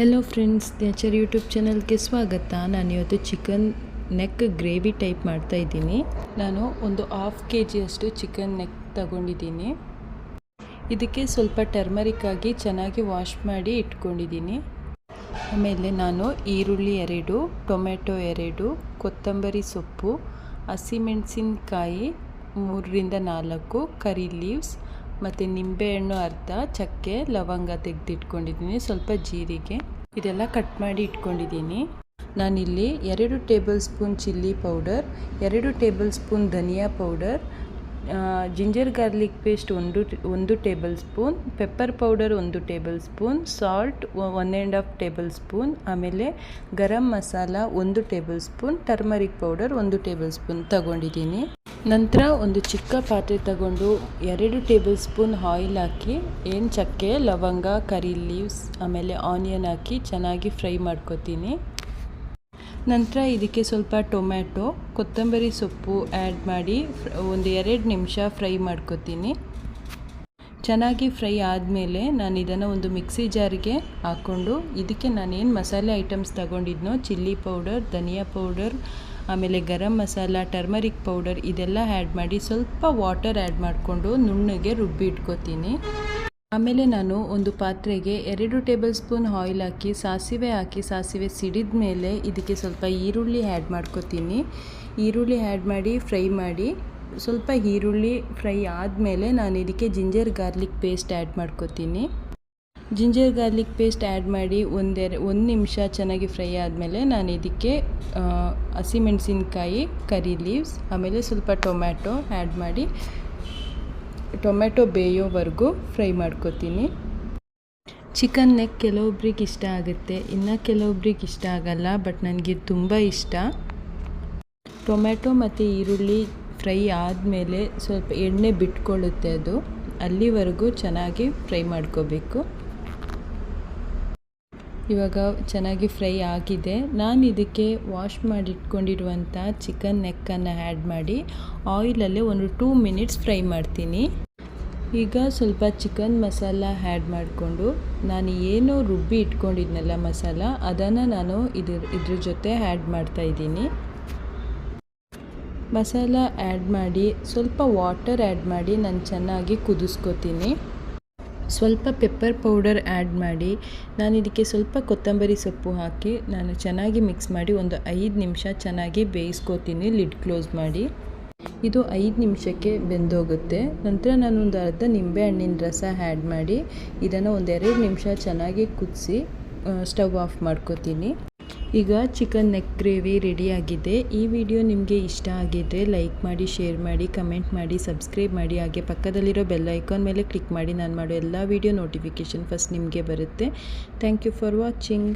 Hello friends nature YouTube ಚಾನಲ್ಗೆ ಸ್ವಾಗತ. ನಾನು ಇವತ್ತು ಚಿಕನ್ ನೆಕ್ ಗ್ರೇವಿ ಟೈಪ್ ಮಾಡ್ತಾ ಇದ್ದೀನಿ. ನಾನು ಒಂದು ಹಾಫ್ ಕೆ ಜಿಯಷ್ಟು ಚಿಕನ್ ನೆಕ್ ತಗೊಂಡಿದ್ದೀನಿ. ಇದಕ್ಕೆ ಸ್ವಲ್ಪ ಟರ್ಮರಿಕ್ ಆಗಿ ಚೆನ್ನಾಗಿ ವಾಶ್ ಮಾಡಿ ಇಟ್ಕೊಂಡಿದ್ದೀನಿ. ಆಮೇಲೆ ನಾನು ಈರುಳ್ಳಿ ಎರಡು, ಟೊಮೆಟೊ ಎರಡು, ಕೊತ್ತಂಬರಿ ಸೊಪ್ಪು ಹಸಿಮೆಣಸಿನ್ಕಾಯಿ ಮೂರರಿಂದ ನಾಲ್ಕು ಕರಿ ಲೀವ್ಸ್ ಮತ್ತು ನಿಂಬೆಹಣ್ಣು ಅರ್ಧ, ಚಕ್ಕೆ, ಲವಂಗ ತೆಗೆದಿಟ್ಕೊಂಡಿದ್ದೀನಿ, ಸ್ವಲ್ಪ ಜೀರಿಗೆ. ಇದೆಲ್ಲ ಕಟ್ ಮಾಡಿ ಇಟ್ಕೊಂಡಿದ್ದೀನಿ. ನಾನಿಲ್ಲಿ ಎರಡು ಟೇಬಲ್ ಸ್ಪೂನ್ ಚಿಲ್ಲಿ ಪೌಡರ್, ಎರಡು ಟೇಬಲ್ ಸ್ಪೂನ್ ಧನಿಯಾ ಪೌಡರ್ ಜಿಂಜರ್ ಗಾರ್ಲಿಕ್ ಪೇಸ್ಟ್ ಒಂದು ಒಂದು ಟೇಬಲ್ ಸ್ಪೂನ್, ಪೆಪ್ಪರ್ ಪೌಡರ್ ಒಂದು tablespoon, salt one and half tablespoon, ಆಮೇಲೆ ಗರಂ ಮಸಾಲ ಒಂದು ಟೇಬಲ್ ಸ್ಪೂನ್, ಟರ್ಮರಿಕ್ ಪೌಡರ್ ಒಂದು ಟೇಬಲ್ ಸ್ಪೂನ್ ತಗೊಂಡಿದ್ದೀನಿ. ನಂತರ ಒಂದು ಚಿಕ್ಕ ಪಾತ್ರೆ ತಗೊಂಡು ಎರಡು ಟೇಬಲ್ ಸ್ಪೂನ್ ಆಯಿಲ್ ಹಾಕಿ, ಏನು ಚಕ್ಕೆ, ಲವಂಗ, ಕರಿ ಲೀವ್ಸ್, ಆಮೇಲೆ ಆನಿಯನ್ ಹಾಕಿ ಚೆನ್ನಾಗಿ ಫ್ರೈ ಮಾಡ್ಕೊತೀನಿ. ನಂತರ ಇದಕ್ಕೆ ಸ್ವಲ್ಪ ಟೊಮ್ಯಾಟೊ, ಕೊತ್ತಂಬರಿ ಸೊಪ್ಪು ಆ್ಯಡ್ ಮಾಡಿ ಒಂದು ಎರಡು ನಿಮಿಷ ಫ್ರೈ ಮಾಡ್ಕೊತೀನಿ. ಚೆನ್ನಾಗಿ ಫ್ರೈ ಆದಮೇಲೆ ನಾನು ಇದನ್ನು ಒಂದು ಮಿಕ್ಸಿ ಜಾರಿಗೆ ಹಾಕ್ಕೊಂಡು ಇದಕ್ಕೆ ನಾನೇನು ಮಸಾಲೆ ಐಟಮ್ಸ್ ತಗೊಂಡಿದ್ನೋ, ಚಿಲ್ಲಿ ಪೌಡರ್, ಧನಿಯಾ ಪೌಡರ್ ಆಮೇಲೆ ಗರಂ ಮಸಾಲ, ಟರ್ಮರಿಕ್ ಪೌಡರ್ ಇದೆಲ್ಲ ಆ್ಯಡ್ ಮಾಡಿ ಸ್ವಲ್ಪ ವಾಟರ್ ಆ್ಯಡ್ ಮಾಡಿಕೊಂಡು ನುಣ್ಣಗೆ ರುಬ್ಬಿ ಇಟ್ಕೋತೀನಿ. ಆಮೇಲೆ ನಾನು ಒಂದು ಪಾತ್ರೆಗೆ ಎರಡು ಟೇಬಲ್ ಸ್ಪೂನ್ ಆಯಿಲ್ ಹಾಕಿ, ಸಾಸಿವೆ ಹಾಕಿ, ಸಾಸಿವೆ ಸಿಡಿದ ಮೇಲೆ ಇದಕ್ಕೆ ಸ್ವಲ್ಪ ಈರುಳ್ಳಿ ಆ್ಯಡ್ ಮಾಡ್ಕೋತೀನಿ. ಈರುಳ್ಳಿ ಆ್ಯಡ್ ಮಾಡಿ ಫ್ರೈ ಮಾಡಿ, ಸ್ವಲ್ಪ ಈರುಳ್ಳಿ ಫ್ರೈ ಆದಮೇಲೆ ನಾನು ಇದಕ್ಕೆ ಜಿಂಜರ್ ಗಾರ್ಲಿಕ್ ಪೇಸ್ಟ್ ಆ್ಯಡ್ ಮಾಡ್ಕೋತೀನಿ. ಜಿಂಜರ್ ಗಾರ್ಲಿಕ್ ಪೇಸ್ಟ್ ಆ್ಯಡ್ ಮಾಡಿ ಒಂದೆರ ಒಂದು ನಿಮಿಷ ಚೆನ್ನಾಗಿ ಫ್ರೈ ಆದಮೇಲೆ ನಾನು ಇದಕ್ಕೆ ಹಸಿಮೆಣಸಿನ್ಕಾಯಿ ಕರಿ ಲೀವ್ಸ್, ಆಮೇಲೆ ಸ್ವಲ್ಪ ಟೊಮ್ಯಾಟೊ ಆ್ಯಡ್ ಮಾಡಿ ಟೊಮ್ಯಾಟೊ ಬೇಯೋವರೆಗೂ ಫ್ರೈ ಮಾಡ್ಕೋತೀನಿ. ಚಿಕನ್ ನೆಕ್ ಕೆಲವೊಬ್ರಿಗೆ ಇಷ್ಟ ಆಗುತ್ತೆ. ಇನ್ನು ಕೆಲವೊಬ್ರಿಗೆ ಇಷ್ಟ ಆಗಲ್ಲ, ಬಟ್ ನನಗೆ ತುಂಬ ಇಷ್ಟ. ಟೊಮ್ಯಾಟೊ ಮತ್ತು ಈರುಳ್ಳಿ ಫ್ರೈ ಆದಮೇಲೆ ಸ್ವಲ್ಪ ಎಣ್ಣೆ ಬಿಟ್ಕೊಳ್ಳುತ್ತೆ ಅದು. ಅಲ್ಲಿವರೆಗೂ ಚೆನ್ನಾಗಿ ಫ್ರೈ ಮಾಡ್ಕೋಬೇಕು. ಇವಾಗ ಚೆನ್ನಾಗಿ ಫ್ರೈ ಆಗಿದೆ. ನಾನು ಇದಕ್ಕೆ ವಾಶ್ ಮಾಡಿಟ್ಕೊಂಡಿರುವಂಥ ಚಿಕನ್ ನೆಕ್ಕನ್ನು ಆ್ಯಡ್ ಮಾಡಿ ಆಯಿಲಲ್ಲೇ ಒಂದು ಟೂ ಮಿನಿಟ್ಸ್ ಫ್ರೈ ಮಾಡ್ತೀನಿ. ಈಗ ಸ್ವಲ್ಪ ಚಿಕನ್ ಮಸಾಲ ಆ್ಯಡ್ ಮಾಡಿಕೊಂಡು, ನಾನು ಏನು ರುಬ್ಬಿ ಇಟ್ಕೊಂಡಿದ್ನಲ್ಲ ಮಸಾಲ, ಅದನ್ನು ನಾನು ಇದ್ರ ಇದ್ರ ಜೊತೆ ಆ್ಯಡ್ ಮಾಡ್ತಾಯಿದ್ದೀನಿ ಮಸಾಲ ಆ್ಯಡ್ ಮಾಡಿ, ಸ್ವಲ್ಪ ವಾಟರ್ ಆ್ಯಡ್ ಮಾಡಿ, ನಾನು ಚೆನ್ನಾಗಿ ಕುದಿಸ್ಕೊತೀನಿ. ಸ್ವಲ್ಪ ಪೆಪ್ಪರ್ ಪೌಡರ್ ಆ್ಯಡ್ ಮಾಡಿ, ನಾನು ಇದಕ್ಕೆ ಸ್ವಲ್ಪ ಕೊತ್ತಂಬರಿ ಸೊಪ್ಪು ಹಾಕಿ, ನಾನು ಚೆನ್ನಾಗಿ ಮಿಕ್ಸ್ ಮಾಡಿ ಒಂದು ಐದು ನಿಮಿಷ ಚೆನ್ನಾಗಿ ಬೇಯಿಸ್ಕೋತೀನಿ ಲಿಡ್ ಕ್ಲೋಸ್ ಮಾಡಿ. ಇದು ಐದು ನಿಮಿಷಕ್ಕೆ ಬೆಂದೋಗುತ್ತೆ. ನಂತರ ನಾನು ಒಂದು ಅರ್ಧ ನಿಂಬೆ ಹಣ್ಣಿನ ರಸ ಆ್ಯಡ್ ಮಾಡಿ, ಇದನ್ನು ಒಂದೆರಡು ನಿಮಿಷ ಚೆನ್ನಾಗಿ ಕುದಿಸಿ ಸ್ಟವ್ ಆಫ್ ಮಾಡ್ಕೋತೀನಿ. ಈಗ ಚಿಕನ್ ನೆಕ್ ಗ್ರೇವಿ ರೆಡಿಯಾಗಿದೆ ಈ ವಿಡಿಯೋ ನಿಮಗೆ ಇಷ್ಟ ಆಗಿದ್ದರೆ ಲೈಕ್ ಮಾಡಿ ಶೇರ್ ಮಾಡಿ ಕಮೆಂಟ್ ಮಾಡಿ ಸಬ್ಸ್ಕ್ರೈಬ್ ಮಾಡಿ. ಹಾಗೆ ಪಕ್ಕದಲ್ಲಿರೋ ಬೆಲ್ ಐಕಾನ್ ಮೇಲೆ ಕ್ಲಿಕ್ ಮಾಡಿ. ನಾನು ಮಾಡೋ ಎಲ್ಲ ವಿಡಿಯೋ ನೋಟಿಫಿಕೇಷನ್ ಫಸ್ಟ್ ನಿಮಗೆ ಬರುತ್ತೆ. Thank you for watching